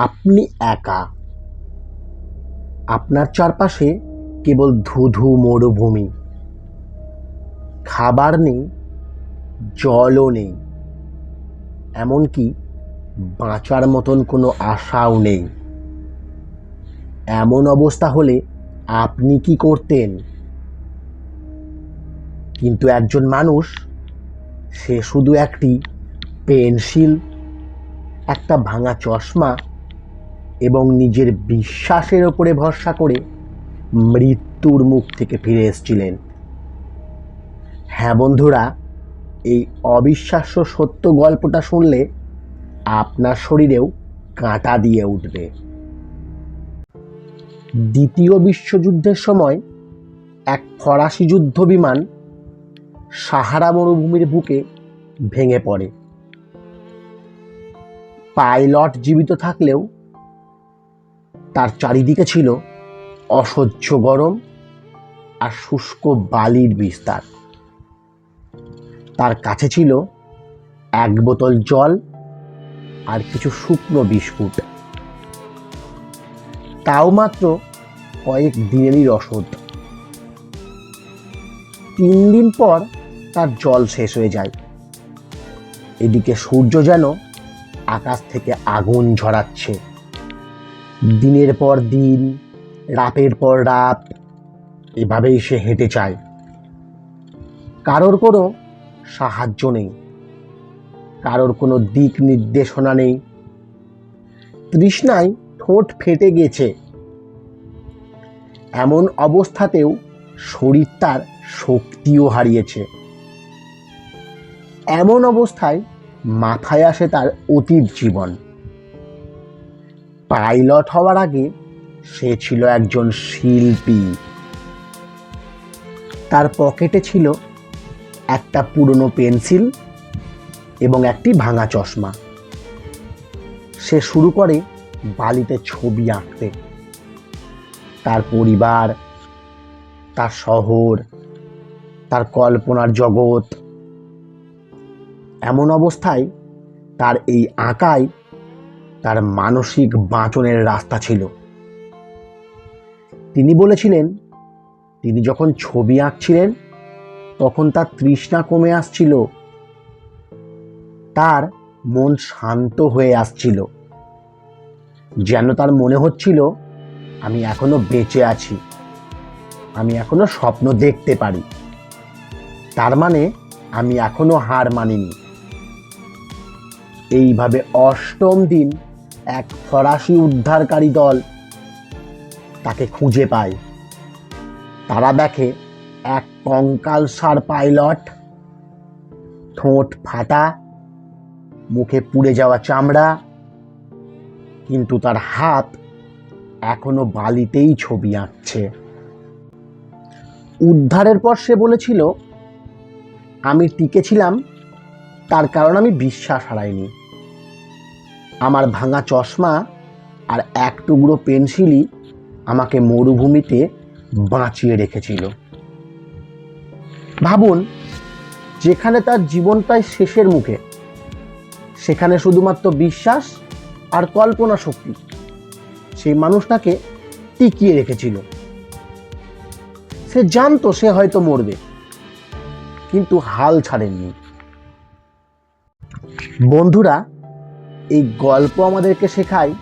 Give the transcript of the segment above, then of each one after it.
আপনি একা। আপনার চারপাশে কেবল ধুধু মরুভূমি। খাবার নেই, জলও নেই, এমনকি বাঁচার মতন কোনো আশাও নেই। এমন অবস্থা হলে আপনি কি করতেন? কিন্তু একজন মানুষ, সে শুধু একটি পেন্সিল, একটা ভাঙা চশমা এবং নিজের বিশ্বাসের ওপরে ভরসা করে মৃত্যুর মুখ থেকে ফিরে এসেছিলেন। হ্যাঁ বন্ধুরা, এই অবিশ্বাস্য সত্য গল্পটা শুনলে আপনার শরীরেও কাঁটা দিয়ে উঠবে। দ্বিতীয় বিশ্বযুদ্ধের সময় এক ফরাসি যুদ্ধ বিমান সাহারা মরুভূমির বুকে ভেঙে পড়ে। পাইলট জীবিত থাকলেও তার চারিদিকে ছিল অসহ্য গরম আর শুষ্ক বালির বিস্তার। তার কাছে ছিল এক বোতল জল আর কিছু শুকনো বিস্কুট। তাও মাত্র কয়েক দিনেরই রসদ। তিন দিন পর তার জল শেষ হয়ে যায়। এদিকে সূর্য যেন আকাশ থেকে আগুন ঝরাচ্ছে। দিনের পর দিন, রাতের পর রাত, এভাবেই সে হেঁটে চায় কারোর কোনো সাহায্য নেই, কারোর কোনো দিক নির্দেশনা নেই। তৃষ্ণায় ঠোঁট ফেটে গেছে। এমন অবস্থাতেও শরীর তার শক্তিও হারিয়েছে। এমন অবস্থায় মাথায় আসে তার অতীত জীবন। পাইলট হওয়ার আগে সে ছিল একজন শিল্পী। তার পকেটে ছিল একটা পুরনো পেন্সিল এবং একটি ভাঙা চশমা। সে শুরু করে বালিতে ছবি আঁকতে। তার পরিবার, তার শহর, তার কল্পনার জগৎ। এমন অবস্থায় তার এই আঁকাই তার মানসিক বাঁচনের রাস্তা ছিল। তিনি বলেছিলেন, তিনি যখন ছবি আঁকছিলেন, তখন তার তৃষ্ণা কমে আসছিল। তার মন শান্ত হয়ে আসছিল। যেন তার মনে হচ্ছিল, আমি এখনও বেঁচে আছি। আমি এখনও স্বপ্ন দেখতে পারি। তার মানে আমি এখনও হার মানিনি। এইভাবে অষ্টম দিন এক ফরাসি উদ্ধারকারী দল তাকে খুঁজে পায়। তারা দেখে এক কঙ্কাল সার পাইলট, ঠোঁট ফাটা, মুখে পুড়ে যাওয়া চামড়া, কিন্তু তার হাত এখনও বালিতেই ছবি আঁকছে। উদ্ধারের পর সে বলেছিল, আমি টিকেছিলাম তার কারণ আমি বিশ্বাস হারাইনি। আমার ভাঙা চশমা আর এক টুকরো পেন্সিলই আমাকে মরুভূমিতে বাঁচিয়ে রেখেছিল। ভাবুন, যেখানে তার জীবনটাই শেষের মুখে, সেখানে শুধুমাত্র বিশ্বাস আর কল্পনা শক্তি। সেই মানুষটাকে টিকিয়ে রেখেছিল। সে জানতো সে হয়তো মরবে, কিন্তু হাল ছাড়েননি। বন্ধুরা এই গল্প আমাদেরকে শেখায়।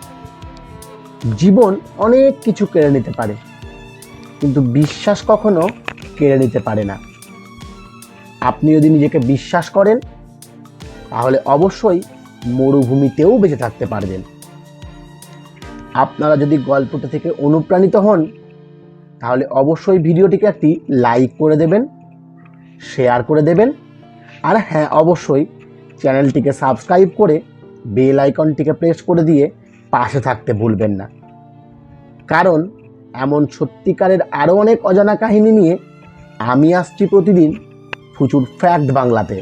জীবন অনেক কিছু কেড়ে নিতে পারে, কিন্তু বিশ্বাস কখনো কেড়ে নিতে পারে না। আপনি যদি নিজেকে বিশ্বাস করেন, তাহলে অবশ্যই মরুভূমিতেও বেঁচে থাকতে পারবেন। আপনারা যদি গল্পটা থেকে অনুপ্রাণিত হন, তাহলে অবশ্যই ভিডিওটিকে একটি লাইক করে দেবেন, শেয়ার করে দেবেন, আর হ্যাঁ অবশ্যই চ্যানেলটিকে সাবস্ক্রাইব করে বেল আইকনটিকে প্রেস করে দিয়ে পাশে থাকতে ভুলবেন না। কারণ এমন সত্যিকারের আরও অনেক অজানা কাহিনী নিয়ে আমি আসছি প্রতিদিন ফুচুর ফ্যাক্ট বাংলাতে।